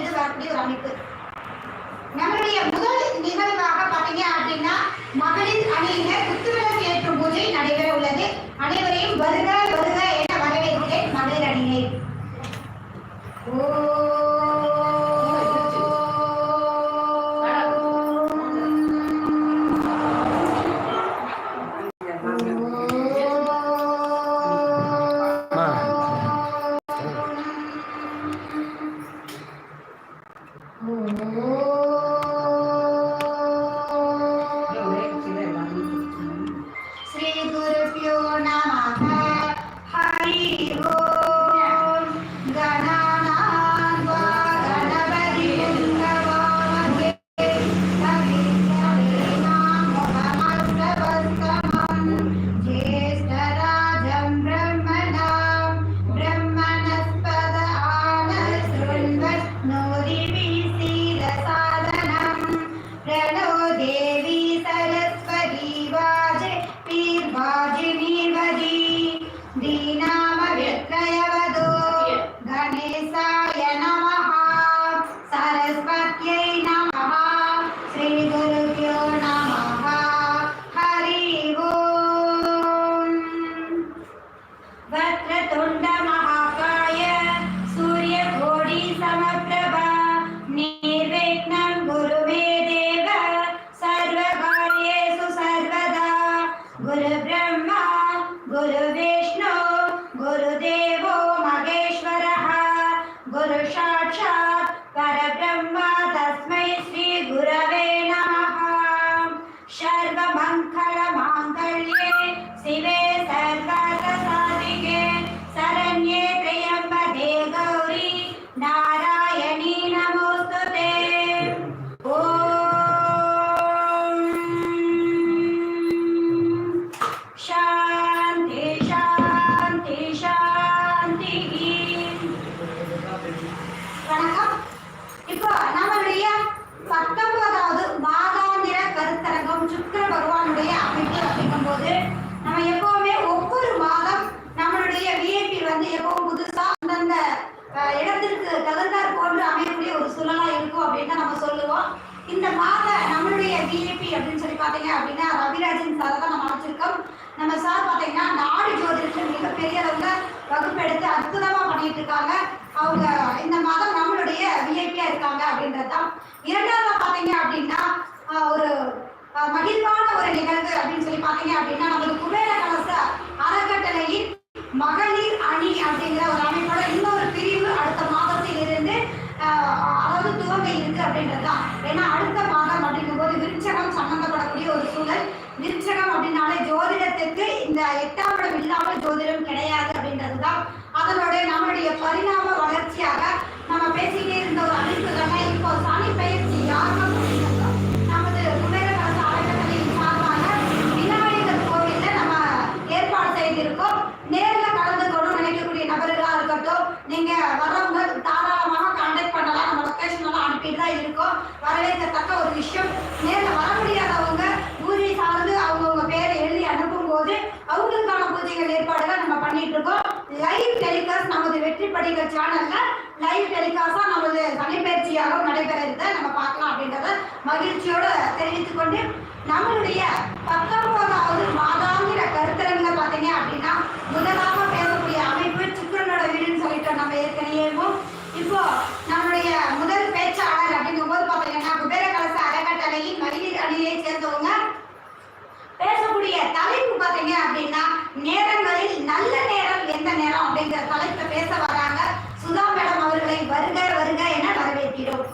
என்று வரக்கூடிய ஒரு அமைப்பு. நம்மளுடைய முதல் நிகழ்வாக பார்த்தீங்க அப்படின்னா மகளிர் அணியினர் அற்புதமா இருக்காங்க அவங்க இந்த மாதம் நம்மளுடைய விஐபியா இருக்காங்க அப்படின்றது தான். இரண்டாவது பாத்தீங்க அப்படின்னா ஒரு மகிழ்வான ஒரு நிகழ்வு அப்படின்னு சொல்லி பார்த்தீங்க அப்படின்னா நமது குபேர கலச அறக்கட்டளையின் மகளிர் அணி அப்படிங்கிற ஒரு அமைப்போட இன்னொரு பிரிவு அடுத்த மாதத்திலிருந்து இருந்து அதாவது துவங்க இருக்கு அப்படின்றது தான். ஏன்னா அடுத்த மாதம் அப்படிங்கும்போது விருச்சகம் சம்பந்தப்படக்கூடிய ஒரு சூழல். விருச்சகம் அப்படின்னாலே ஜோதிடத்துக்கு இந்த எட்டாம் இடம் இல்லாமல் ஜோதிடம் கிடையாது அப்படின்றது தான் அதனுடைய நம்மளுடைய பரிணாம வளர்ச்சியாக நம்ம பேசிக்கிட்டே இருந்த ஒரு அமைப்பு தானே இப்போ சனி பயிற்சி யாரும் நமது குபேரகலச அறக்கட்டளையின் சார்பாக விநாயகர் கோவில்ல நம்ம ஏற்பாடு செய்திருக்கோம். நேர்ல கலந்து கொண்டு நினைக்கக்கூடிய நபர்களாக இருக்கட்டும் நீங்கள் வரவங்க தாராளமாக கான்டாக்ட் பண்ணலாம். நம்ம லொகேஷன் எல்லாம் அனுப்பிட்டு தான் இருக்கோம். வரவேற்கத்தக்க ஒரு விஷயம். நேரில் வர முடியாதவங்க பூஜை சார்ந்து அவங்கவுங்க பேரை எழுதி அனுப்பும் போது அவங்களுக்கான பூஜைகள் ஏற்பாடுகள் நம்ம பண்ணிட்டு இருக்கோம். லைவ் டெலிகாஸ்ட் நமது வெற்றி படிகள் சேனல்ல லைவ் டெலிகாஸ்டா நமது சனிப்பயிற்சியாக நடைபெற நம்ம பார்க்கலாம் அப்படின்றத மகிழ்ச்சியோட தெரிவித்துக் கொண்டு நம்மளுடைய பத்தொன்பதாவது மாதாந்திர கருத்தரங்களை பார்த்தீங்க அப்படின்னா முதலாவது பேசக்கூடிய அமைப்பு சுக்கரனோட வீடுன்னு சொல்லிட்டு நம்ம ஏற்கனவேவும் இப்போ நம்மளுடைய முதல் பேச்சாளர் அப்படிங்கும்போது பார்த்தீங்கன்னா குபேர கலச அறக்கட்டளையின் மகளிர் அணியை சேர்ந்தவங்க பேசக்கூடிய தலைப்பு பார்த்தீங்க அப்படின்னா நேரங்களில் நல்ல நேரம் எந்த நேரம் அப்படிங்கிற தலைப்பை பேச வராங்க. சுதா மேடம் அவர்களை வருக வருக என வரவேற்கிறோம்.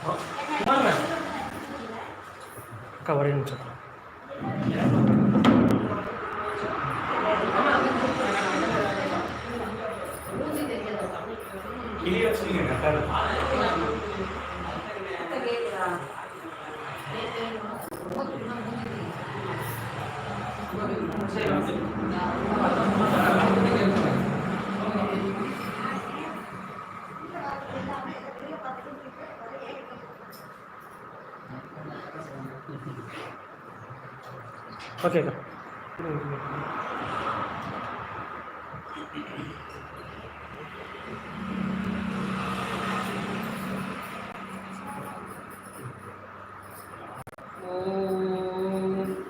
Huh? அக்கா ஒரே நிமிஷம் வச்சுருங்க கரெக்டாக இருக்கும் ஓகேக்கா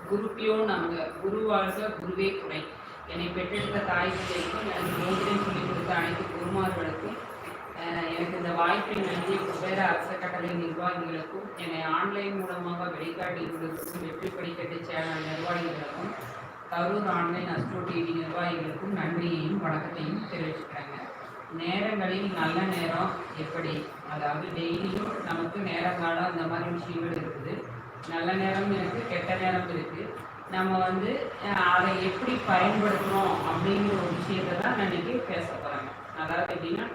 குருப்பியோ நாங்க குரு வாழ்க குருவே துணை. என்னை பெற்றெடுத்த தாய் தந்தைக்கும் எனக்கு ஜோதிடம் சொல்லிக் கொடுத்த அனைத்து குருமார்களுக்கும் எனக்கு இந்த வாய்ப்பை நல்கிய குபேர அரச நிர்வாகிகளுக்கும் என்னை ஆன்லைன் மூலமாக வெளிக்காட்டியவர்களுக்கும் வெற்றி படிக்கட்டு சேனல் நிர்வாகிகளுக்கும் கரூர் ஆன்லைன் அஸ்ட்ரோ டிவி நிர்வாகிகளுக்கும் நன்றியையும் வணக்கத்தையும் தெரிவிச்சுக்கிறாங்க. நேரங்களில் நல்ல நேரம் எப்படி? அதாவது டெய்லியும் நமக்கு நேரம் காலம் அந்த மாதிரி விஷயங்கள் இருக்குது. நல்ல நேரம் இருக்குது கெட்ட நேரம் இருக்குது நம்ம வந்து அதை எப்படி பயன்படுத்தணும் அப்படிங்கிற ஒரு விஷயத்தை தான் நான் இன்றைக்கி பேச போறேங்க. அதாவது எப்படின்னா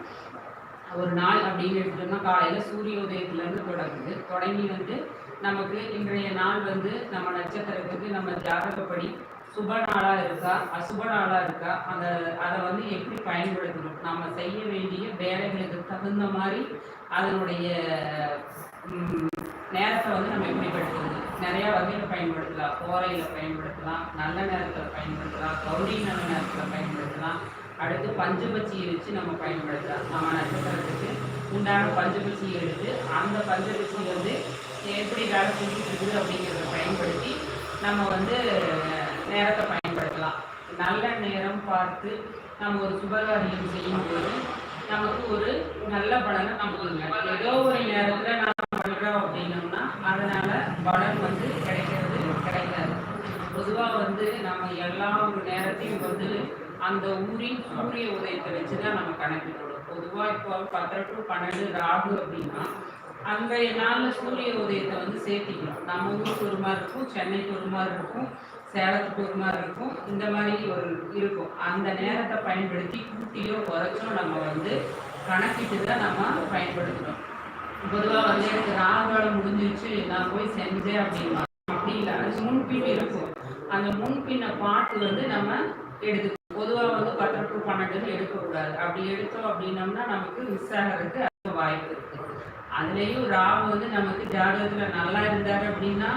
ஒரு நாள் அப்படின்னு எடுத்துட்டோம்னா காலையில் சூரிய உதயத்துலேருந்து தொடங்குது. தொடங்கி வந்து நமக்கு இன்றைய நாள் வந்து நம்ம நட்சத்திரத்துக்கு நம்ம ஜாதகப்படி சுப நாளாக இருக்கா அசுப நாளாக இருக்கா அந்த அதை வந்து எப்படி பயன்படுத்தணும்? நம்ம செய்ய வேண்டிய வேலைகளுக்கு தகுந்த மாதிரி அதனுடைய நேரத்தை வந்து நம்ம எப்படி பயன்படுத்தணும்? நிறையா வகையில் பயன்படுத்தலாம். கோரையில் பயன்படுத்தலாம் நல்ல நேரத்தில் பயன்படுத்தலாம் கௌரி நல்ல நேரத்தில் பயன்படுத்தலாம். அடுத்து பஞ்சபட்சியை வச்சு நம்ம பயன்படுத்தலாம். நம்ம நட்சத்திரத்துக்கு உண்டான பஞ்சபட்சியை எடுத்து அந்த பஞ்சபட்சி வந்து எப்படி வேலை செஞ்சுட்டு அப்படிங்கிறத பயன்படுத்தி நம்ம வந்து நேரத்தை பயன்படுத்தலாம். நல்ல நேரம் பார்த்து நம்ம ஒரு சுபகாரியம் செய்யும்போது நமக்கு ஒரு நல்ல பலனை நமக்கு ஏதோ ஒரு நேரத்தில் நாம் பண்ணுறோம் அப்படின்னோம்னா அதனால பலன் வந்து கிடைக்கிறது கிடைக்காது. பொதுவாக வந்து நம்ம எல்லா ஒரு நேரத்தையும் வந்து அந்த ஊரின் சூரிய உதயத்தை வச்சு தான் நம்ம கணக்கிடணும் பொதுவாக இப்போ பத்தரை டு பன்னெண்டு ராகு அப்படின்னா அன்றைய நாளில் சூரிய உதயத்தை வந்து சேர்த்திக்கலாம். நம்ம ஊருக்கு ஒரு மாதிரி இருக்கும் சென்னைக்கு ஒரு மாதிரி இருக்கும் சேலத்துக்கு ஒரு மாதிரி இருக்கும் இந்த மாதிரி ஒரு இருக்கும். அந்த நேரத்தை பயன்படுத்தி கூட்டியோ குறைச்சோ நம்ம வந்து கணக்கிட்டு தான் நம்ம பயன்படுத்துகிறோம் பொதுவாக வந்து எனக்கு ராகுவால் முடிஞ்சிருச்சு நான் போய் செஞ்சேன் அப்படின்னா அப்படி இல்லை. அது முன்பின் இருக்கும். அந்த முன்பின்ன பாட்டு வந்து நம்ம எடுத்து பொதுவாக வந்து பத்து டு எடுக்கக்கூடாது. அப்படி எடுத்தோம் அப்படின்னம்னா நமக்கு மிஸ் ஆகிறதுக்கு அதிக வாய்ப்பு இருக்கு. அதுலேயும் ராகு வந்து நமக்கு ஜாதகத்தில் நல்லா இருந்தாரு அப்படின்னா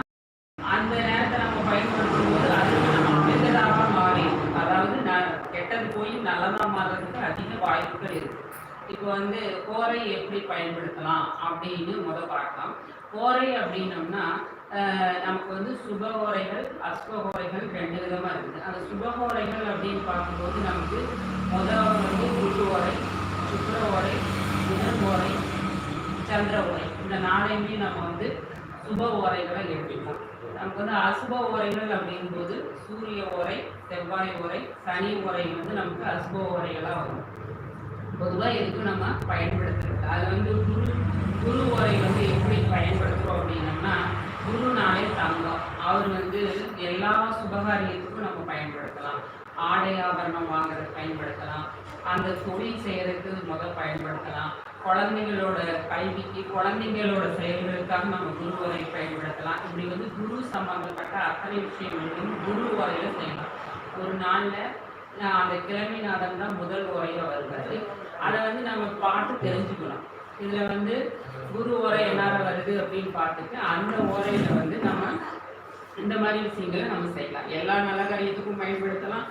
அந்த நேரத்தை நம்ம பயன்படுத்தும் போது அது நம்ம கெட்டதாக மாறிடும் அதாவது ந- கெட்டது போய் நல்லதாக மாறுறதுக்கு அதிக வாய்ப்புகள் இருக்கு. இப்போ வந்து கோரை எப்படி பயன்படுத்தலாம் அப்படின்னு முத பார்க்கலாம். கோரை அப்படின்னம்னா நமக்கு வந்து சுபகோரைகள் அஸ்வகோரைகள் ரெண்டு விதமாக இருக்குது. அந்த சுபகோரைகள் அப்படின்னு பார்க்கும்போது நமக்கு முதல் வந்து குரு ஓரை சுக்கர ஓரை புதன் ஓரை சந்திர ஓரை இந்த நாளையுமே நம்ம வந்து சுப ஓரைகளை எடுத்துக்கலாம் நமக்கு வந்து அசுப ஓரைகள் அப்படிங்கும்போது சூரிய ஓரை செவ்வாய் ஓரை சனி ஓரை வந்து நமக்கு அசுப ஓரைகளாக வரும். பொதுவாக எதுக்கு நம்ம பயன்படுத்துறது? அது வந்து குரு குரு ஓரை வந்து எப்படி பயன்படுத்துகிறோம் அப்படின்னம்னா குருனாலே தங்கம். அவர் வந்து எல்லா சுபகாரியத்துக்கும் நம்ம பயன்படுத்தலாம். ஆடை ஆபரணம் வாங்குறதுக்கு பயன்படுத்தலாம். அந்த தொழில் செய்யறதுக்கு முதல் பயன்படுத்தலாம். குழந்தைங்களோட கல்விக்கு குழந்தைங்களோட செயல்களுக்காக நம்ம குரு வரை பயன்படுத்தலாம். இப்படி வந்து குரு சம்பந்தப்பட்ட அத்தனை விஷயங்களையும் குரு வரையில செய்யலாம். ஒரு நாளில் அந்த கிழமைநாதன் தான் முதல் உரையாக வருகிறது அதை வந்து நம்ம பார்த்து தெரிஞ்சுக்கணும். இதில் வந்து குரு ஓரை என்னார வருது அப்படின்னு பார்த்துட்டு அந்த உரையில வந்து நம்ம இந்த மாதிரி விஷயங்களை நம்ம செய்யலாம். எல்லா நல்ல காரியத்துக்கும் பயன்படுத்தலாம்.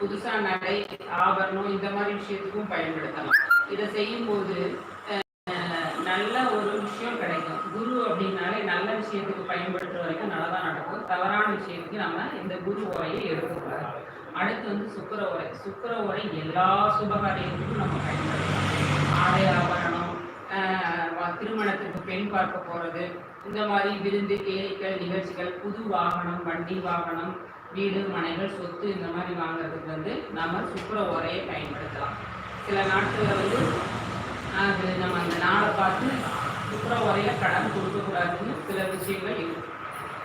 புதுசா நடை ஆபரணம் இந்த மாதிரி விஷயத்துக்கும் பயன்படுத்தலாம். இதை செய்யும்போது நல்ல ஒரு விஷயம் கிடைக்கும். குரு அப்படின்னாலே நல்ல விஷயத்துக்கு பயன்படுத்துற வரைக்கும் நல்லதா நடக்கும். தவறான விஷயத்துக்கு நம்ம இந்த குரு உரையை எடுக்கக்கூடாது அடுத்து வந்து சுக்கர உரை சுக்கர உரை எல்லா சுபகாரியத்துக்கும் நம்ம பயன்படுத்தலாம். ஆடை ஆபரணம் திருமணத்திற்கு திருமணத்துக்கு பெண் பார்க்க போறது இந்த மாதிரி விருந்து கேளிக்கல் நிகழ்ச்சிகள் புது வாகனம் வண்டி வாகனம் வீடு மனைகள் சொத்து இந்த மாதிரி வாங்குறதுக்கு வந்து நம்ம சுக்கர உரையை பயன்படுத்தலாம். சில நாட்களில் வந்து அது நம்ம அந்த நாளை பார்த்து சுக்கர உரையில கடன் கொடுக்கக்கூடாதுன்னு சில விஷயங்கள் இருக்கு.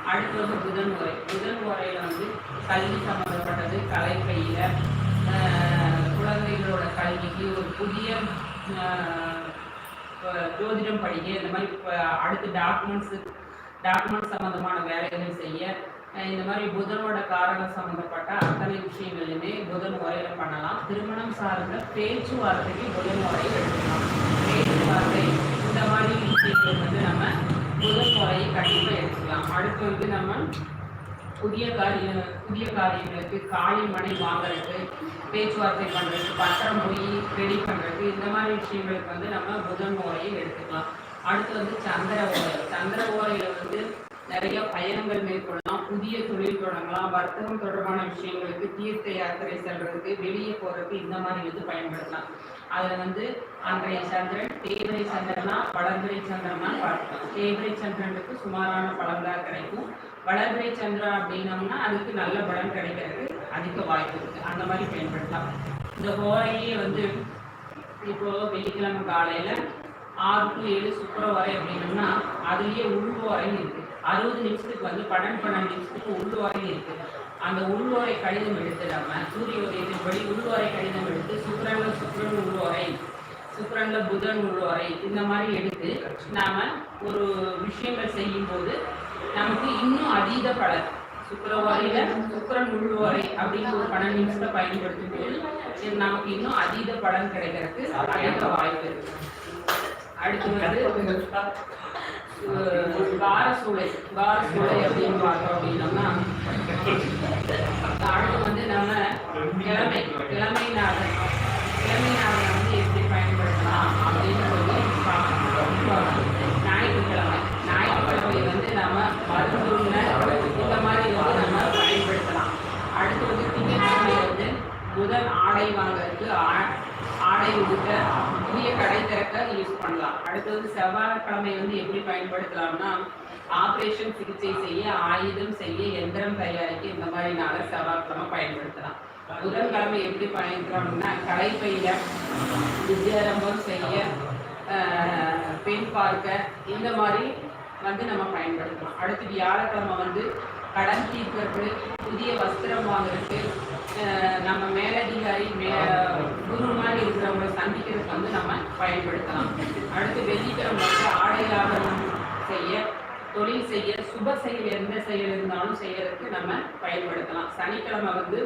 அடுத்து வந்து புதன் உரை புதன் உரையில வந்து கல்வி சம்மந்தப்பட்டது கலை கையில் குழந்தைகளோட கல்விக்கு ஒரு புதிய ஜோதிடம் படிக்க இந்த மாதிரி இப்போ அடுத்து டாக்குமெண்ட்ஸு டாக்குமெண்ட் சம்மந்தமான வேலைகள் செய்ய இந்த மாதிரி புதனோட காரணம் சம்மந்தப்பட்ட அத்தனை விஷயங்களுமே புதன் முறையில் பண்ணலாம். திருமணம் சார்ந்த பேச்சுவார்த்தைக்கு புதன் உரை எடுத்துக்கலாம் பேச்சுவார்த்தை இந்த மாதிரி விஷயங்கள் வந்து நம்ம புதன் முறையை கண்டிப்பாக எடுத்துக்கலாம் அடுத்து வந்து நம்ம புதிய காரியம் புதிய காரியங்களுக்கு காலி மனை வாங்குறதுக்கு பேச்சுவார்த்தை பண்ணுறதுக்கு பத்திரம் போய் ரெடி பண்ணுறதுக்கு இந்த மாதிரி விஷயங்களுக்கு வந்து நம்ம புதன் ஓரையை எடுத்துக்கலாம். அடுத்து வந்து சந்திர ஓரை சந்திர ஓரையில் வந்து நிறைய பயணங்கள் மேற்கொள்ளலாம். புதிய தொழில் தொடங்கலாம். வர்த்தகம் தொடர்பான விஷயங்களுக்கு தீர்த்த யாத்திரை செல்றதுக்கு வெளியே போறதுக்கு இந்த மாதிரி வந்து பயன்படுத்தலாம். அதுல வந்து அன்றைய சந்திரன் தேவரை சந்திரனா வளர்பிறை சந்திரனா பார்க்கலாம். தேவரை சந்திரனுக்கு சுமாரான பலன்தான் கிடைக்கும். வளர்பிறை சந்திரன் அப்படின்னம்னா அதுக்கு நல்ல பலன் கிடைக்கிறதுக்கு அதிக வாய்ப்பு இருக்கு. அந்த மாதிரி பயன்படுத்தலாம். இந்த ஹோரையே வந்து இப்போ வெள்ளிக்கிழமை காலையில ஆறு டு ஏழு சுக்கரவாரை அப்படின்னம்னா அதுலயே உள்வாரை இருக்கு. அறுபது நிமிஷத்துக்கு வந்து பன்னெண்டு பன்னெண்டு நிமிஷத்துக்கு உள்வாரை இருக்கு. அந்த உள்வாரை கடிதம் எடுத்து நம்ம சூரிய உதயத்தின்படி உள்வாரை கடிதம் எடுத்து சுக்கரன்ல சுக்கரன் உள்வாரை சுக்கரன்ல புதன் உள்வாரை இந்த மாதிரி எடுத்து நாம ஒரு விஷயங்கள் செய்யும்போது நமக்கு இன்னும் அதீத பலன். சுக்கரவாரியில சுக்கிரன் உள்ளுவாரி அப்படின்னு ஒரு பன்னெண்டு நிமிஷத்தை பயன்படுத்தும் போது நமக்கு இன்னும் அதீத பலன் கிடைக்கிறதுக்கு அதிக வாய்ப்பு இருக்கு. அடுத்து வந்து வார சூளை வார சூளை அப்படின்னு பார்த்தோம் அப்படின்னோம்னா அடுத்து வந்து நம்ம கிழமை கிழமை நாதன் கிழமை நாதன் வந்து எப்படி பயன்படுத்தலாம் அப்படின்னு சொல்லி பார்க்கணும். ஞாயிற்றுக்கிழமை ஞாயிற்றுக்கிழமை வந்து நம்ம மருந்துள்ள இந்த மாதிரி வந்து நம்ம பயன்படுத்தலாம் அடுத்து வந்து திங்கட்கிழமை வந்து முதல் ஆடை வாங்கறதுக்கு ஆ- ஆடை உடுக்க புதிய கடை திறக்க யூஸ் பண்ணலாம். அடுத்தது செவ்வாய்க்கிழமை வந்து எப்படி பயன்படுத்தலாம்னா ஆப்ரேஷன் சிகிச்சை செய்ய ஆயுதம் செய்ய எந்திரம் தயாரிக்க இந்த மாதிரி நாள செவ்வாய்க்கிழமை பயன்படுத்தலாம். புதன்கிழமை எப்படி பயன்படுத்தலாம்னா பெய்ய வித்யாரம்பம் செய்ய பெண் பார்க்க இந்த மாதிரி வந்து நம்ம பயன்படுத்தலாம். அடுத்து வியாழக்கிழமை வந்து கடன் தீர்க்கறது புதிய வஸ்திரம் வாங்குறதுக்கு நம்ம மேலதிகாரி மே குரு மாதிரி இருக்கிறவங்களை சந்திக்கிறதுக்கு வந்து நம்ம பயன்படுத்தலாம். அடுத்து வெள்ளிக்கிழமை வந்து ஆடை செய்ய தொழில் செய்ய சுப செயல் எந்த செயல் இருந்தாலும் செய்யறதுக்கு நம்ம பயன்படுத்தலாம். சனிக்கிழமை வந்து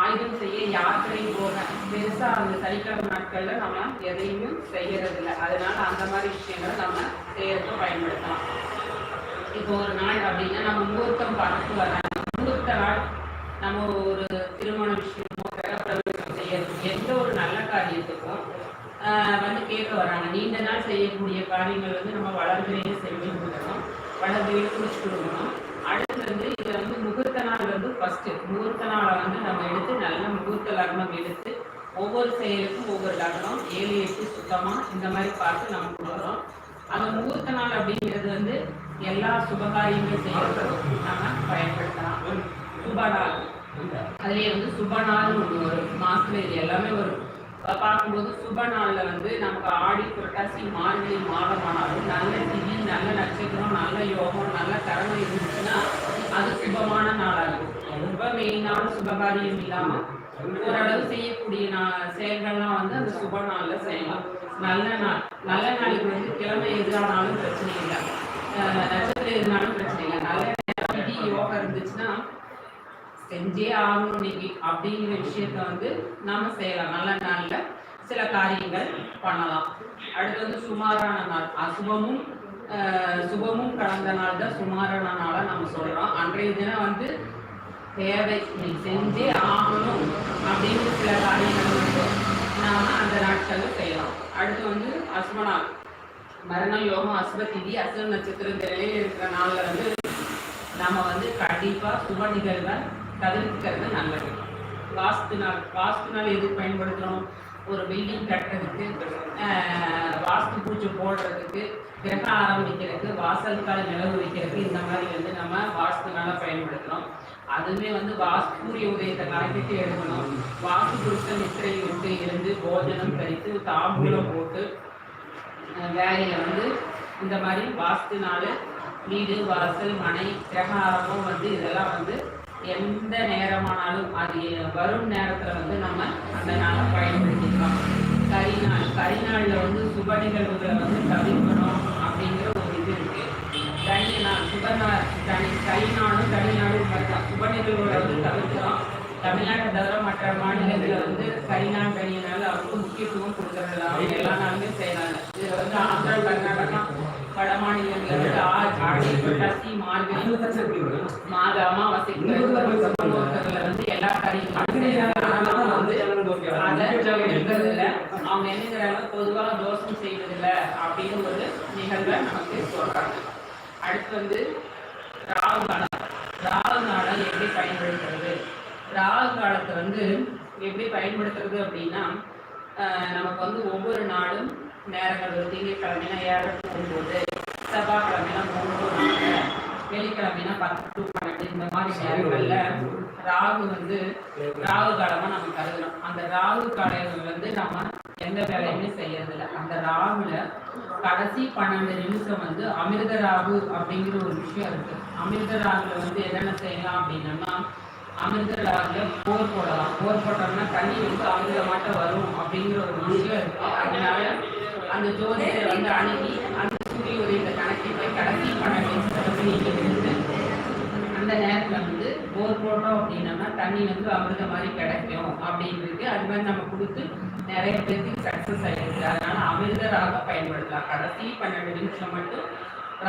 ஆயுதம் செய்ய யாத்திரை போக பெருசா அந்த சனிக்கிழமை நாட்கள்ல நம்ம எதையுமே செய்யறது இல்லை அதனால அந்த மாதிரி விஷயங்களை நம்ம செய்யறதுக்கு பயன்படுத்தலாம். இப்போ ஒரு நாள் அப்படின்னா நம்ம முகூர்த்தம் பார்த்து வராங்க முகூர்த்த நாள் நம்ம ஒரு திருமண விஷயமோ கிரகப்பிரவேசம் செய்யறது எந்த ஒரு நல்ல காரியத்துக்கும் ஆஹ் வந்து கேட்க வராங்க. நீண்ட நாள் செய்யக்கூடிய காரியங்கள் வந்து நம்ம வளர்பிறையே செஞ்சு கொடுக்கணும். வளர்பிறையை குடிச்சு கொடுக்கணும். அடுத்து வந்து இதை வந்து முகூர்த்த நாள் வந்து ஃபஸ்ட்டு முகூர்த்த நாளை வந்து நம்ம எடுத்து நல்ல முகூர்த்த லக்னம் எடுத்து ஒவ்வொரு செயலுக்கும் ஒவ்வொரு லக்னம் ஏழு எட்டு சுத்தமாக இந்த மாதிரி பார்த்து நம்ம கொடுக்குறோம் அந்த முகூர்த்த நாள் அப்படிங்கிறது வந்து எல்லா சுபகாரியங்களும் செய்யறதும் நம்ம பயன்படுத்தலாம். சுப நாள் அதுலயே வந்து சுப நாள்னு ஒன்று வரும். மாசத்துல இது எல்லாமே வரும். பார்க்கும்போது சுப நாள்ல வந்து நமக்கு ஆடி புரட்டாசி மார்கழி மாதமானாலும் நல்ல திதி நல்ல நட்சத்திரம் நல்ல யோகம் நல்ல கரணம் இருந்துச்சுன்னா அது சுபமான நாளா இருக்கும். ரொம்ப மெயினான சுபகாரியம் இல்லாம ஓரளவு செய்யக்கூடிய நா- செயல்கள்லாம் வந்து அந்த சுப நாள்ல செய்யலாம். நல்ல நாள். நல்ல நாளுக்கு வந்து கிழமை எதிரானாலும் பிரச்சனை இல்லை. நட்சத்திரம் எதுனாலும் பிரச்சனை இல்லை நல்ல நேரம் விதி யோகம் இருந்துச்சுன்னா செஞ்சே ஆகணும் இன்னைக்கு அப்படிங்கிற விஷயத்த வந்து நாம செய்யலாம். நல்ல நாள்ல சில காரியங்கள் பண்ணலாம். அடுத்து வந்து சுமாரான நாள். அசுபமும் சுபமும் கலந்த நாள் தான் சுமாரான நாளா நம்ம சொல்றோம். அன்றைய தினம் வந்து தேவை. நீ செஞ்சே ஆகணும் அப்படின்னு சில காரியங்கள் வந்து நாம அந்த நாட்கள்ல செய்யலாம். அடுத்து வந்து அசுபநாள் மறுநாள் யோகம் அசுப திதி அசுப இருக்கிற நாள்ல வந்து நாம் வந்து கண்டிப்பா சுப நிகழ்வை தவிர்க்கிறது நல்லது. வாஸ்து நாள் வாஸ்து நாள் எதுக்கு பயன்படுத்துகிறோம் ஒரு பில்டிங் கட்டுறதுக்கு வாஸ்து பூஜை போடுறதுக்கு கிரகம் ஆரம்பிக்கிறதுக்கு வாசல் நிலவு வைக்கிறதுக்கு இந்த மாதிரி வந்து நம்ம வாஸ்து நாளை அதுவுமே வந்து வாஸ்து சூரிய உதயத்தை கணக்கிட்டு எடுக்கணும் வாஸ்து புருஷன் நித்திரை விட்டு இருந்து போஜனம் கழித்து தாம்பூலம் போட்டு வேலையில் வந்து இந்த மாதிரி வாஸ்து நாள் வீடு வாசல் மனை கிரகாரமும் வந்து இதெல்லாம் வந்து எந்த நேரமானாலும் அது வரும் நேரத்தில் வந்து நம்ம அந்த நாளை பயன்படுத்திக்கலாம். கரிநாள் கரிநாளில் வந்து சுப நிகழ்வுகளை வந்து தவிர்க்கணும் அப்படிங்கிற ஒரு இது இருக்கு. தனி நாள் சுப நாள் தனி கரி நாளும் தனி நாளும் சுப நிகழ்வுகளை வந்து தவிர்க்கலாம். தமிழ்நாட்டை தவிர மற்ற மாநிலங்களில் வந்து கரிநாள் கனிய நாள் அவருக்கு முக்கியத்துவம் கொடுக்கறதில்ல அவங்க எல்லா நாளுமே செய்யறாங்க. இதில் வந்து ஆந்திரா கர்நாடகா வட மாநிலங்களில் வந்து ஆ- ஆடி மாறி மார்கழி? மாத வந்து எல்லா. ஆனா வந்து அதை எடுக்கிறதில்ல. அவங்க என்னங்கிறாங்க பொதுவாக தோஷம் செய்வதில்ல அப்படின்னு ஒரு நிகழ்வை நமக்கு சொல்றாங்க அடுத்து வந்து ராகு காலம் ராகு காலம் எப்படி பயன்படுத்துறது ராகு காலத்தை வந்து எப்படி பயன்படுத்துறது அப்படின்னா நமக்கு வந்து ஒவ்வொரு நாளும் நேரங்கள் ஒரு திங்கட்கிழமைனா ஏழரை போகும்போது செவ்வாய்க்கிழமைனா மூணு நாலு வெள்ளிக்கிழமைனா பத்து பன்னெண்டு இந்த மாதிரி நேரங்கள்ல ராகு வந்து ராகு காலமா நம்ம கருதணும். அந்த ராகு காலங்கள் வந்து நம்ம எந்த வேலையுமே செய்யறதில்ல. அந்த ராகுல கடைசி பன்னெண்டு நிமிஷம் வந்து அமிர்த ராகு அப்படிங்கிற ஒரு விஷயம் இருக்கு. அமிர்த ராகுல வந்து என்னென்ன செய்யலாம் அப்படின்னா அமிர்த ராகுல போர் போடலாம். போர் போட்டோம்னா தண்ணி வந்து அமிர்தமாட்ட வரும் அப்படிங்கிற ஒரு விஷயம் இருக்கு. அதனால அந்த ஜோதிடர் வந்து அணுகி அந்த சூரிய உதயத்தை கணக்கி போய் கடைசி பன்னெண்டு இருந்து அந்த நேரத்தில் வந்து போர் போட்டோம் அப்படின்னா தண்ணி வந்து அமிர்த மாதிரி கிடைக்கும் அப்படின்றது அது மாதிரி நம்ம கொடுத்து நிறைய பேருக்கு சக்ஸஸ் ஆகிருக்கு அதனால அமிர்தராக பயன்படுத்தலாம். கடைசி பன்னெண்டு நிமிஷம் மட்டும்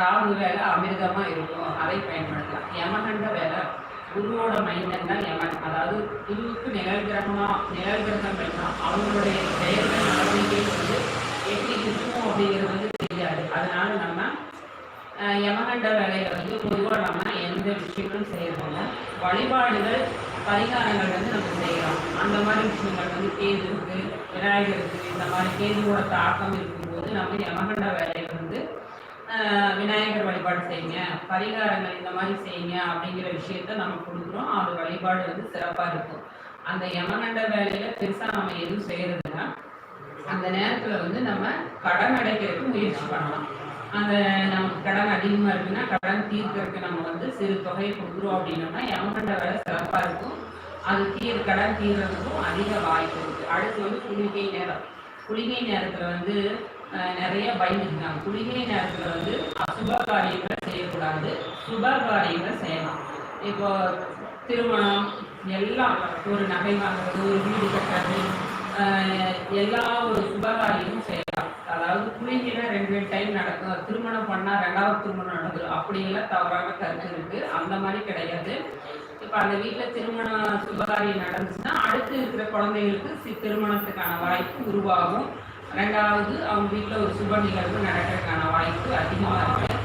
ராகு வேலை அமிர்தமா இருக்கும். அதை பயன்படுத்தலாம். யமகண்ட வேலை குருவோட மைண்டன் தான் யமன். அதாவது குருவுக்கு நிழல் கிரகமா நிழல் கிரகம் பண்ணா அவங்களுடைய செயல்கள் நடவடிக்கை வந்து எப்படி இருக்கும் அப்படிங்கிறது வந்து தெரியாது. அதனால நம்ம யமகண்ட வேலையை வந்து பொதுவாக நம்ம எந்த விஷயங்களும் செய்யறதில்ல வழிபாடுகள் பரிகாரங்கள் வந்து நம்ம செய்யலாம். அந்த மாதிரி விஷயங்கள் வந்து கேதுவுக்கு விநாயகருக்கு இந்த மாதிரி கேதுவோட தாக்கம் இருக்கும்போது நம்ம யமகண்ட வேலையை வந்து விநாயகர் வழிபாடு செய்யுங்க. பரிகாரங்கள் இந்த மாதிரி செய்யுங்க அப்படிங்கிற விஷயத்த நம்ம கொடுக்குறோம். அது வழிபாடு வந்து சிறப்பாக இருக்கும். அந்த யமகண்ட வேலையில பெருசாக நம்ம எதுவும் செய்யறதுன்னா அந்த நேரத்தில் வந்து நம்ம கடன் அடைக்கிறதுக்கு முயற்சி பண்ணலாம். அந்த நமக்கு கடன் அதிகமாக இருக்குன்னா கடன் தீர்க்கறதுக்கு நம்ம வந்து சிறு தொகையை கொடுக்குறோம் அப்படின்னோம்னா யமகண்ட வேலை சிறப்பாக இருக்கும். அது தீர் கடன் தீர்றதுக்கும் அதிக வாய்ப்பு இருக்குது அடுத்து வந்து குளிகை நேரம். குளிகை நேரத்தில் வந்து நிறைய பயந்துருக்காங்க குளிகை நேரத்தில் வந்து அசுப காரியங்களை செய்யக்கூடாது. சுப காரியங்களை செய்யலாம். இப்போ திருமணம் எல்லாம் ஒரு நகை வாங்குறது ஒரு வீடு கட்டுறது எல்லா ஒரு சுபகாரியமும் செய்யலாம். அதாவது குளிங்கினா ரெண்டு டைம் நடக்கும். திருமணம் பண்ணா ரெண்டாவது திருமணம் நடக்கும் அப்படியெல்லாம் தவறான கருத்து இருக்கு. அந்த மாதிரி கிடையாது. இப்போ அந்த வீட்டில் திருமண சுபகாரியம் நடந்துச்சுன்னா அடுத்து இருக்கிற குழந்தைகளுக்கு சி- திருமணத்துக்கான வாய்ப்பு உருவாகும். ரெண்டாவது அவங்க வீட்டில் ஒரு சுப நிகழ்வு நடக்கிறதுக்கான வாய்ப்பு அதிகமாக இருக்கு.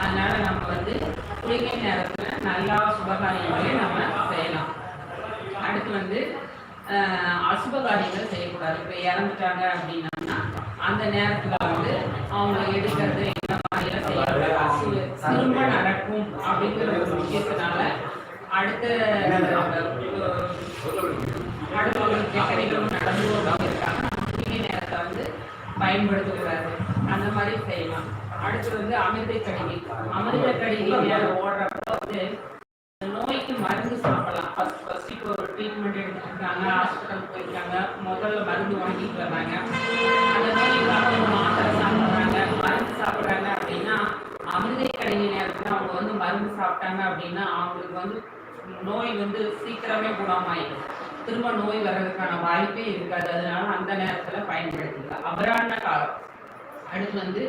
அதனால நம்ம வந்து குளிகை நேரத்தில் நல்லா சுபகாரியங்களையும் நம்ம செய்யலாம். அடுத்து வந்து அசுப காரியங்கள் செய்யக்கூடாது. இப்போ இறந்துட்டாங்க அப்படின்னா அந்த நேரத்துல வந்து அவங்களை எடுக்கிறது இந்த மாதிரியெல்லாம் செய்யக்கூடாது. அசு- திரும்ப நடக்கும் அப்படிங்கிற ஒரு விஷயத்தினால அடுத்த அடுத்த ஒரு நடந்து இருக்காங்க குறுகிய நேரத்தை வந்து பயன்படுத்தக்கூடாது அந்த மாதிரி செய்யலாம். அடுத்து வந்து அமிர்த கடிகை. அமிர்த கடிகை நேரம் ஓடுறப்ப வந்து நோய்க்கு மருந்து சாப்பிடலாம். ஃபர்ஸ்ட் ஃபர்ஸ்ட் இப்போ ஒரு ட்ரீட்மெண்ட் இருக்காங்க ஹாஸ்பிட்டல் போயிருக்காங்க முதல்ல மருந்து வாங்கிட்டு வர்றாங்க அந்த நோய்க்காக ஒரு மாத்திரை சாப்பிட்றாங்க மருந்து சாப்பிட்றாங்க அப்படின்னா அமிர்தை கடைசி நேரத்தில் அவங்க வந்து மருந்து சாப்பிட்டாங்க அப்படின்னா அவங்களுக்கு வந்து நோய் வந்து சீக்கிரமே குணமாயிடும். திரும்ப நோய் வர்றதுக்கான வாய்ப்பே இருக்காது. அதனால அந்த நேரத்தில் பயன்படுத்திக்கலாம். அபராண காலம். அடுத்து வந்து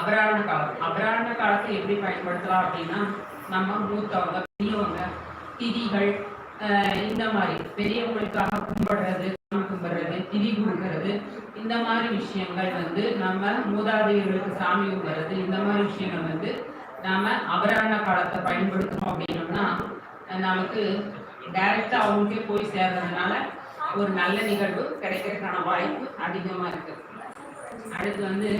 அபராண காலம். அபராண காலத்தை எப்படி பயன்படுத்தலாம் அப்படின்னா நம்ம மூத்தவங்க பெரியவங்க திதிகள் இந்த மாதிரி பெரியவங்களுக்காக கும்பிடுறது கும்பிடுறது திதி கொடுக்கறது இந்த மாதிரி விஷயங்கள் வந்து நம்ம மூதாதையர்களுக்கு சாமி கும்பிடுறது இந்த மாதிரி விஷயங்கள் வந்து நாம அபராண காலத்தை பயன்படுத்தணும் அப்படின்னோம்னா நமக்கு டைரக்டா அவங்களுக்கே போய் சேர்றதுனால ஒரு நல்ல நிகழ்வு கிடைக்கிறதுக்கான வாய்ப்பு அதிகமா இருக்கு. அடுத்து வந்து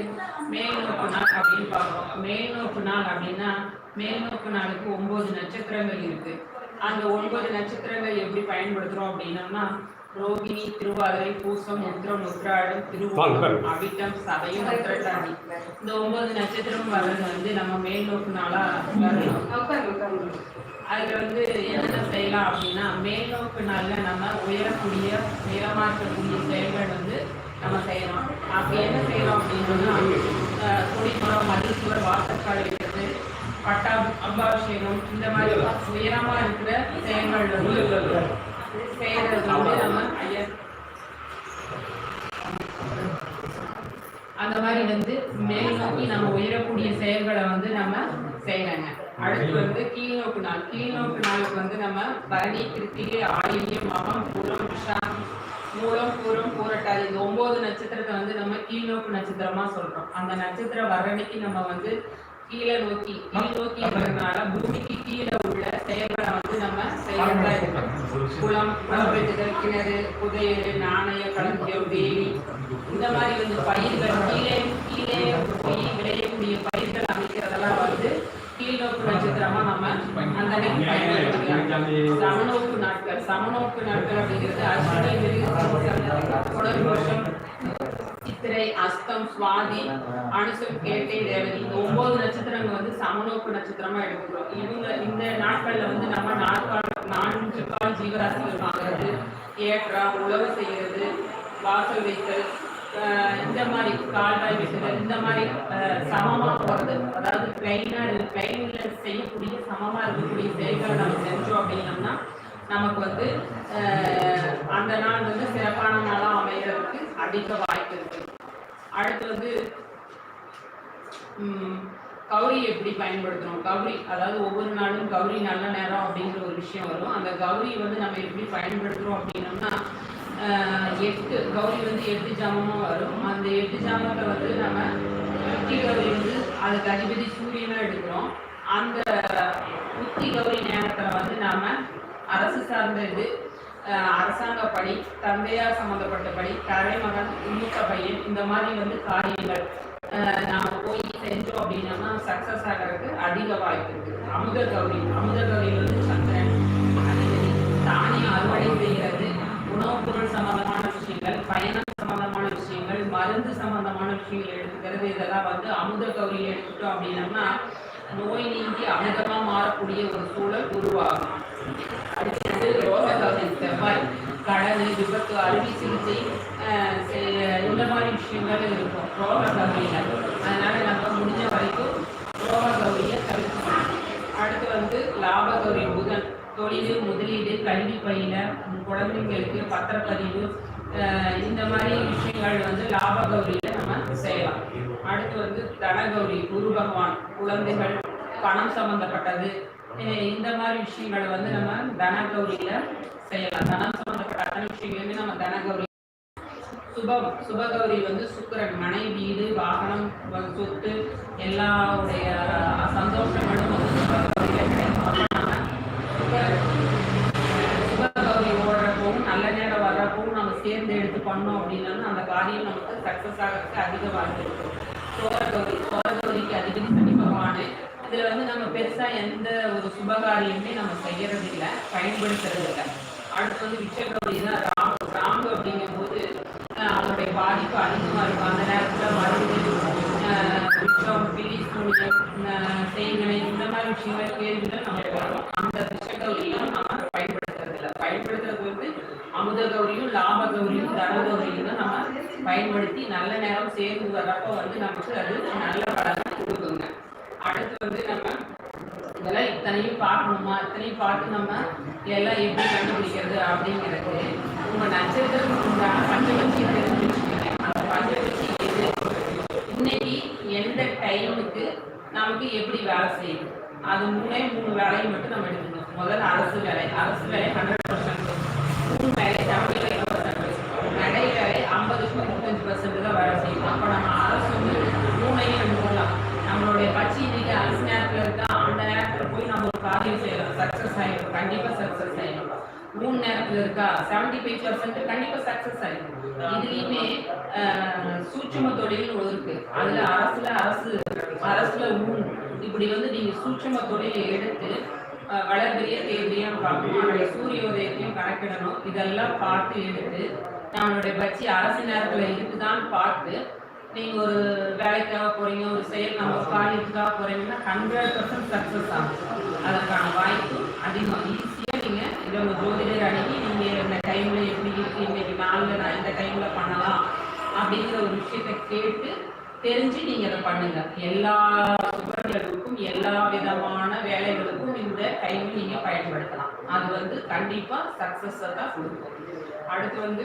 மேல்நோக்கு நாள் அப்படின்னு பார்ப்போம் மேல்நோக்கு நாள் அப்படின்னா மேல்நோக்கு நாளுக்கு ஒன்பது நட்சத்திரங்கள் இருக்கு. அந்த ஒன்பது நட்சத்திரங்கள் எப்படி பயன்படுத்துறோம் அப்படின்னம்னா ரோகிணி திருவாதிரை பூசம் உத்திரம் உத்திராடம் திருவோணம் அவிட்டம் சதயம் உத்திரட்டாதி. இந்த ஒன்பது நட்சத்திரம் வர்றது வந்து நம்ம நாளா வரணும் அதுல வந்து என்னென்ன செய்யலாம் அப்படின்னா மேல்நோக்கு நாள்ல நம்ம உயரக்கூடிய உயரமா இருக்கக்கூடிய செயல்கள் வந்து நம்ம செய்யலாம். அப்படி என்ன செய்யலாம் அப்படின்னா மதில் சுவர் வாசற்கால் பட்டா அம்பாபிஷேகம் இந்த மாதிரி உயரமா இருக்கிற செயல்கள் வந்து செய்யறது வந்து நம்ம ஐயா அந்த மாதிரி வந்து மேல் நோக்கி நம்ம உயரக்கூடிய செயல்களை வந்து நம்ம செய்யறாங்க. அடுத்து வந்து கீழ்நோக்கு நாள். கீழ்நோக்கு நாளுக்கு வந்து நம்ம பரணி கிருத்திகை ஆயில்யம் மகம் பூரம் விஷாம் மூலம் பூரம் பூரட்டாதி இந்த ஒன்பது நட்சத்திரத்தை வந்து நம்ம கீழ்நோக்கு நட்சத்திரமா சொல்றோம். அந்த நட்சத்திரம் வர அன்னைக்கு நம்ம வந்து கீழே நோக்கி கீழ் நோக்கி இருக்கிறதுனால பூமிக்கு கீழே உள்ள செயல்களை வந்து நம்ம செய்யறதா இருக்கோம் குளம் வெட்டுதல் கிணறு புதையல் நாணய களஞ்சியம் வேலி. இந்த மாதிரி வந்து பயிர்கள் கீழே கீழே போய் விளையக்கூடிய பயிர்கள் அமைக்கிறதெல்லாம் வந்து கீழ்நோக்கு நட்சத்திரமா நம்ம அந்த சமநோக்கு நாட்கள் சமநோக்கு நாட்கள் அப்படிங்கிறது அஸ்வினி வருஷம் சித்திரை அஸ்தம் சுவாதி அனுசம் கேட்டை ரேவதி ஒன்பது நட்சத்திரங்கள் வந்து சமநோக்கு நட்சத்திரமா எடுக்கிறோம். இவங்க இந்த நாட்கள்ல வந்து நம்ம நாற்கால் நான்கு கால் ஜீவராசிகள் வாங்குறது ஏற்றா உழவு செய்யறது வாசல் வைத்தல் ஆஹ் இந்த மாதிரி கால்வாய் வைத்தல் இந்த மாதிரி ஆஹ் சமமா போறது. அதாவது பிளைனா பிளைன்ல செய்யக்கூடிய சமமா இருக்கக்கூடிய செயல்களை நம்ம செஞ்சோம் அப்படின்னம்னா நமக்கு வந்து அந்த நாள் வந்து சிறப்பான நாளாக அமைகிறதுக்கு அதிக வாய்ப்பு இருக்கு. அடுத்து வந்து கௌரி எப்படி பயன்படுத்துகிறோம் கௌரி அதாவது ஒவ்வொரு நாளும் கௌரி நல்ல நேரம் அப்படிங்கிற ஒரு விஷயம் வரும். அந்த கௌரி வந்து நம்ம எப்படி பயன்படுத்துகிறோம் அப்படின்னம்னா எட்டு கௌரி வந்து எட்டு ஜாமமாக வரும். அந்த எட்டு ஜாமத்தை வந்து நம்ம உத்தி கௌரி வந்து அதுக்கு அதிபதி சூரியனாக எடுக்கிறோம். அந்த உத்தி கௌரி நேரத்தில் வந்து நாம் அரசு சார்ந்த இது அரசாங்க தந்தையார் சம்மந்தப்பட்டபடி தலைமகன் மூத்த பையன் இந்த மாதிரி வந்து காரியங்கள் நாம் போய் செஞ்சோம் அப்படின்னா சக்ஸஸ் ஆகிறதுக்கு அதிக வாய்ப்பு இருக்குது அமுத கௌரி அமுத கௌரி வந்து சந்திரன். அதிபதி அறுவடை செய்கிறது. உணவுப் பொருள் சம்பந்தமான விஷயங்கள் பயணம் சம்பந்தமான விஷயங்கள் மருந்து சம்பந்தமான விஷயங்கள் எடுத்துக்கிறது. இதெல்லாம் வந்து அமுத கௌரியில் எடுத்துட்டோம் அப்படின்னம்னா நோய் நீங்கி அமிர்தமா மாறக்கூடிய ஒரு சூழல் உருவாகும். செவ்வாய் கடன் விபத்து அறுவை சிகிச்சை இந்த மாதிரி விஷயங்கள் இருக்கும் ரோககௌரியில் அதனால நம்ம முடிஞ்ச வரைக்கும் ரோககௌரியை தவிர்க்கணும் அடுத்து வந்து லாபகௌரி புதன் தொழில் முதலீடு கல்வி பயில குழந்தைங்களுக்கு பத்திரப்பதிவு ஆஹ் இந்த மாதிரி விஷயங்கள் வந்து லாபகௌரியில நம்ம செய்யலாம் அடுத்து வந்து தனகௌரி குரு பகவான் குழந்தைகள் பணம் சம்பந்தப்பட்டது. இந்த மாதிரி விஷயங்களை வந்து நம்ம தனகௌரியில செய்யலாம். தனம் சம்பந்தப்பட்ட அத்தனை விஷயங்களுமே நம்ம தனகௌரி சுபம் சுபகௌரி வந்து சுக்கரன். மனை வீடு வாகனம் சொத்து எல்லாருடைய சந்தோஷங்களும் வந்து சுபகௌரியில சுபகௌரி ஓடுறப்பவும் நல்ல நேரம் வர்றப்பவும் நம்ம சேர்ந்து எடுத்து பண்ணோம் அப்படின்னா அந்த காரியம் நமக்கு சக்சஸ் ஆகிறதுக்கு அதிக வாய்ப்பு இருக்கும் சோழகௌரி சோழகௌரிக்கு அதிபதி சனி பகவானு இதுல வந்து நம்ம பெருசா எந்த ஒரு சுபகாரியமே நம்ம செய்யறது பயன்படுத்துறதில்லை. பயன்படுத்துறது அடுத்து வந்து விஷயம் ராம் ராம்பு ராம்பு அப்படிங்கும்போது அவங்களுடைய பாதிப்பு அதிகமா இருக்கும். அந்த நேரத்துல மருந்து ஆஹ் விஷம் பிலி ஆஹ் இந்த மாதிரி விஷயங்கள் கேள்விகள் நம்மளுக்கு வரும். அந்த விஷகௌரியும் நம்ம பயன்படுத்துறது இல்லை பயன்படுத்துறது வந்து அமுத கௌரியும் லாப கௌரியும் தன கௌரியும் தான் நம்ம பயன்படுத்தி நல்ல நேரம் சேர்ந்து வர்றப்போ வந்து நமக்கு அது நல்ல பலனை கொடுக்குங்க. அடுத்து வந்து நம்ம இதெல்லாம் இத்தனையும் பார்க்கணுமா? இத்தனையும் பார்த்து நம்ம எல்லாம் எப்படி கண்டுபிடிக்கிறது அப்படிங்கிறது உங்க நட்சத்திரத்துக்கு உண்டான பஞ்சபட்சி தெரிஞ்சு வச்சுக்கோங்க அந்த பஞ்சபட்சி எது? இன்னைக்கு எந்த டைமுக்கு நமக்கு எப்படி வேலை செய்யுது? அது மூணே மூணு வேலையை மட்டும் நம்ம எடுக்கணும் முதல்ல அரசு வேலை. அரசு வேலை ஹண்ட்ரட் பர்சன்ட் மூணு வேலை செவன்டி ஃபைவ் பர்சன்ட் நடை வேலை ஐம்பது டு முப்பத்தஞ்சு பர்சன்ட் தான் வேலை செய்யும் அப்போ நம்ம அரசு வந்து மூணையும் எடுத்துக்கலாம் நம்மளுடைய கட்சி இன்னைக்கு அரசு நேரத்தில் இருக்கா அந்த நேரத்தில் போய் நம்ம ஒரு காரியம் செய்யலாம் சக்ஸஸ் ஆகிடும் கண்டிப்பாக சக்ஸஸ் ஆகிடும் மூணு நேரத்தில் இருக்கா? செவன்டி ஃபைவ் பர்சன்ட் கண்டிப்பாக சக்ஸஸ் ஆகிடும் இதுலேயுமே சூட்சம தொழில் இருக்கு. அதில் அரசுல அரசு அரசுல மூணு இப்படி வந்து நீங்கள் சூட்சம தொழிலை எடுத்து அஹ், வளர்பிரிய தேவையும் பார்க்கணும். சூரிய உதயத்தையும் கணக்கிடணும். இதெல்லாம் பார்த்து எடுத்து நம்மளுடைய பட்சி அரசு நேரத்தில் இருக்குதான்னு பார்த்து நீங்க ஒரு வேலைக்காக போறீங்க ஒரு செயல் நம்ம காலேஜுக்காக காரியத்துக்காக போறீங்கன்னா ஹண்ட்ரட் பர்சன்ட் சக்ஸஸ் ஆகும். அதற்கான வாய்ப்பு அதிகம். ஈஸியாக நீங்கள் இதை உங்கள் ஜோதிடர் அணுகி நீங்கள் இந்த டைமில் எப்படி இருக்குது இன்றைக்கி நாளில் நான் இந்த டைமில் பண்ணலாம் அப்படிங்கிற ஒரு விஷயத்தை கேட்டு தெரிஞ்சு நீங்கள் அதை பண்ணுங்கள் எல்லா சுபர்களுக்கும் எல்லா விதமான வேலைகளுக்கும் இந்த டைம் நீங்கள் பயன்படுத்தலாம். அது வந்து கண்டிப்பாக சக்ஸஸை தான் கொடுக்கும். அடுத்து வந்து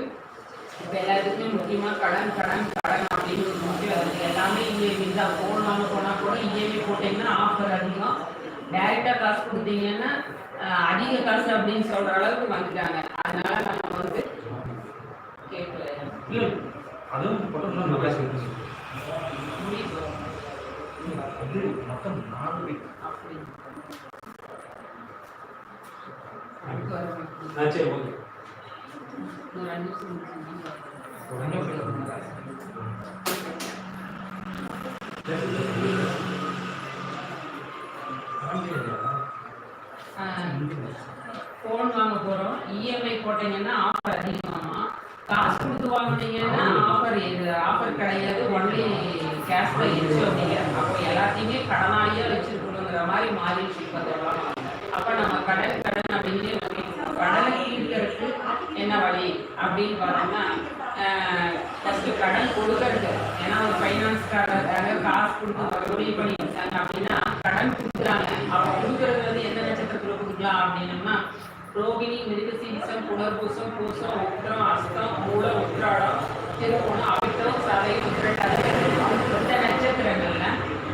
இப்போ எல்லாத்துக்குமே முக்கியமாக கடன் கடன் கடன் அப்படின்னு ஒரு முக்கியம் வருது. எல்லாமே இஎம்ஐ தான். போனாலும் போனால் கூட இஎம்ஐ போட்டிங்கன்னா ஆஃபர் அதிகம். டைரெக்டாக காசு கொடுத்தீங்கன்னா அதிக காசு அப்படின்னு சொல்ற அளவுக்கு வந்துட்டாங்க அதனால நம்ம வந்து கேட்கல அதுவும் பக்கத்தில் நல்லா சொல்லுங்க அது மொத்தம் நாலு அப்படி சரி ஓகே. ஃபோன் வாங்க போகிறோம் இஎம்ஐ போட்டீங்கன்னா ஆஃபர் அதிகமாமா காசு கொடுத்து வாங்கினீங்கன்னா ஆஃபர் இது. ஆஃபர் கிடையாது. ஒன்லி கேஷ் பை இருக்கு அப்படிங்க அப்போ எல்லாத்தையுமே கடனாளியாக வச்சுருக்கணுங்கிற மாதிரி மாறிடுச்சு இப்போ அப்போ நம்ம கடன் கடன் அப்படின்னு கடனை தீர்க்கறதுக்கு என்ன வழி அப்படின்னு பார்த்தோம்னா ஃபஸ்ட்டு கடன் கொடுக்கறது. ஏன்னா ஒரு ஃபைனான்ஸ்காரங்க காசு கொடுத்து உதவி பண்ணிட்டாங்க அப்படின்னா கடன் கொடுக்குறாங்க. அவங்க கொடுக்குறது வந்து எந்த அப்படின்னம்னா ரோகிணி மிருகசீசம் புனர்பூசம் பூசம் உத்திரம் அஸ்தம் மூல உத்திராடம் திருப்போணம் அவிட்டம் சதை உத்திரட்டாதி இந்த நட்சத்திரங்கள்ல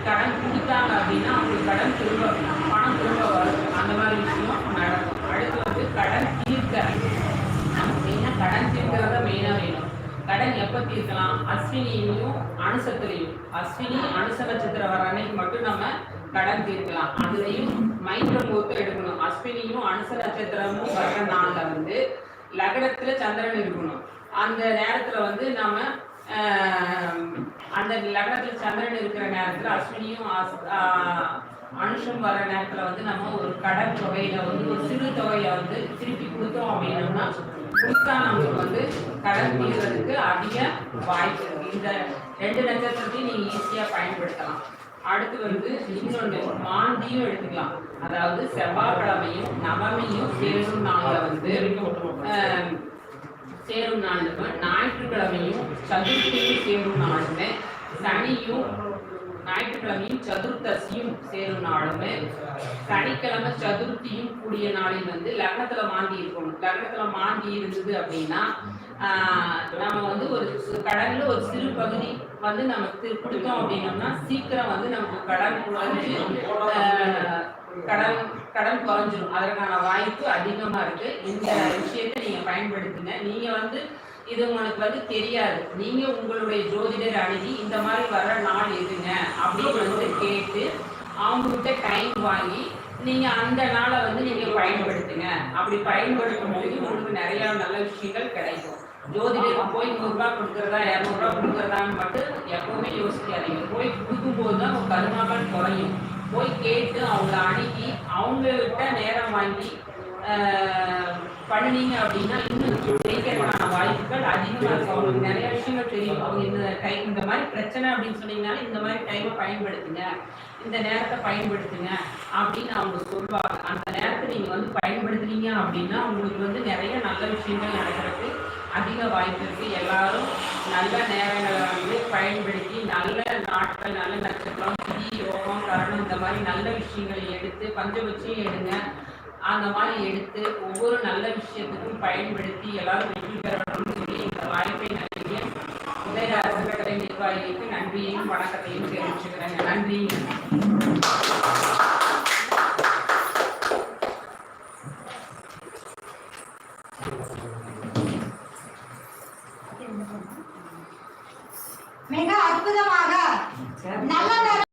கடன் கொடுத்தாங்க அப்படின்னா அவங்களுக்கு கடன் திரும்ப பணம் திரும்ப வரும். அந்த மாதிரி விஷயம் நடக்கும். அடுத்து வந்து கடன் தீர்க்க. நமக்கு மெயினாக கடன் தீர்க்கிறத மெயினாக வேணும். கடன் எப்போ தீர்க்கலாம்? அஸ்வினியும் அனுசத்துலையும். அஸ்வினி அனுச நட்சத்திரம் வர அன்னைக்கு மட்டும் நம்ம கடன் தீர்க்கலாம். அதுலேயும் மைத்திர பொறுத்து எடுக்கணும். அஸ்வினியும் அனுச நட்சத்திரமும் வர்ற நாள்ல வந்து லக்னத்துல சந்திரன் இருக்கணும். அந்த நேரத்துல வந்து நம்ம ஆஹ், அந்த லக்னத்துல சந்திரன் இருக்கிற நேரத்துல அஸ்வினியும் அனுஷம் வர நேரத்துல வந்து நம்ம ஒரு கடன் தொகையில வந்து ஒரு சிறு தொகையை வந்து திருப்பி கொடுத்தோம் அப்படின்னோம்னா கொடுத்தா நமக்கு வந்து கடன் தீர்றதுக்கு அதிக வாய்ப்பு இருக்கு. இந்த ரெண்டு நட்சத்திரத்தையும் நீங்க ஈஸியா பயன்படுத்தலாம். அடுத்து வந்து இன்னொன்று மாந்தியும் எடுத்துக்கலாம். அதாவது செவ்வாய்க்கிழமையும் நவமியும் சேரும் நாளில் வந்து சேரும் நாளுமே ஞாயிற்றுக்கிழமையும் சதுர்த்தியும் சேரும் நாளுமே சனியும் ஞாயிற்றுக்கிழமையும் சதுர்த்தசியும் சேரும் நாளுமே சனிக்கிழமை சதுர்த்தியும் கூடிய நாளில் வந்து லக்னத்துல மாந்தி இருக்கணும். லக்னத்துல மாந்தி இருந்தது அப்படின்னா நம்ம வந்து ஒரு கடல்ல ஒரு சிறு பகுதி வந்து நமக்கு கொடுத்தோம் அப்படின்னோம்னா சீக்கிரம் வந்து நமக்கு கடன் குறைஞ்சு கடன் கடன் குறைஞ்சிரும். அதற்கான வாய்ப்பு அதிகமா இருக்கு. இந்த விஷயத்தை நீங்க பயன்படுத்துங்க. நீங்க வந்து இது உங்களுக்கு வந்து தெரியாது. நீங்க உங்களுடைய ஜோதிடர் அணுகி இந்த மாதிரி வர நாள் எதுங்க அப்படின்னு வந்து கேட்டு அவங்ககிட்ட டைம் வாங்கி நீங்க அந்த நாளை வந்து நீங்க பயன்படுத்துங்க. அப்படி பயன்படுத்தும் போது உங்களுக்கு நிறைய நல்ல விஷயங்கள் கிடைக்கும். ஜோதிடருக்கு போய் நூறுரூவா கொடுக்குறதா இரநூறுவா கொடுக்குறதான்னு மட்டும் எப்பவுமே யோசிக்காதீங்க. போய் கொடுக்கும்போது தான் உங்கள் கருமாக்கள் குறையும். போய் கேட்டு அவங்கள அணுகி அவங்கக்கிட்ட நேரம் வாங்கி பண்ணீங்க பண்ணுனீங்க அப்படின்னா இன்னும் ஜெயிக்கிறதுக்கான வாய்ப்புகள் அதிகமாக இருக்கும். அவங்களுக்கு நிறைய விஷயங்கள் தெரியும். அவங்க இந்த டைம் இந்த மாதிரி பிரச்சனை அப்படின்னு சொன்னீங்கனாலும் இந்த மாதிரி டைமை பயன்படுத்துங்க. இந்த நேரத்தை பயன்படுத்துங்க அப்படின்னு அவங்க சொல்லுவாங்க. அந்த நேரத்தை நீங்கள் வந்து பயன்படுத்துனீங்க அப்படின்னா உங்களுக்கு வந்து நிறைய நல்ல விஷயங்கள் நடக்கிறதுக்கு அதிக வாய்ப்பு இருக்கு. எல்லாரும் நல்ல நேரங்களை வந்து பயன்படுத்தி நல்ல நாட்கள் நல்ல நட்சத்திரம் சிதி யோகம் கரணம் இந்த மாதிரி நல்ல விஷயங்களை எடுத்து பஞ்சபட்சம் எடுங்க. அந்த மாதிரி எடுத்து ஒவ்வொரு நல்ல விஷயத்துக்கும் பயன்படுத்தி எல்லாரும் வெற்றி பெறணும்னு சொல்லி இந்த வாய்ப்பை நல்கிய உதயராஜகலை நிர்வாகிகளுக்கு நன்றியையும் வணக்கத்தையும் தெரிவிச்சுக்கிறேங்க. நன்றி மிக அற்புதமாக நல்ல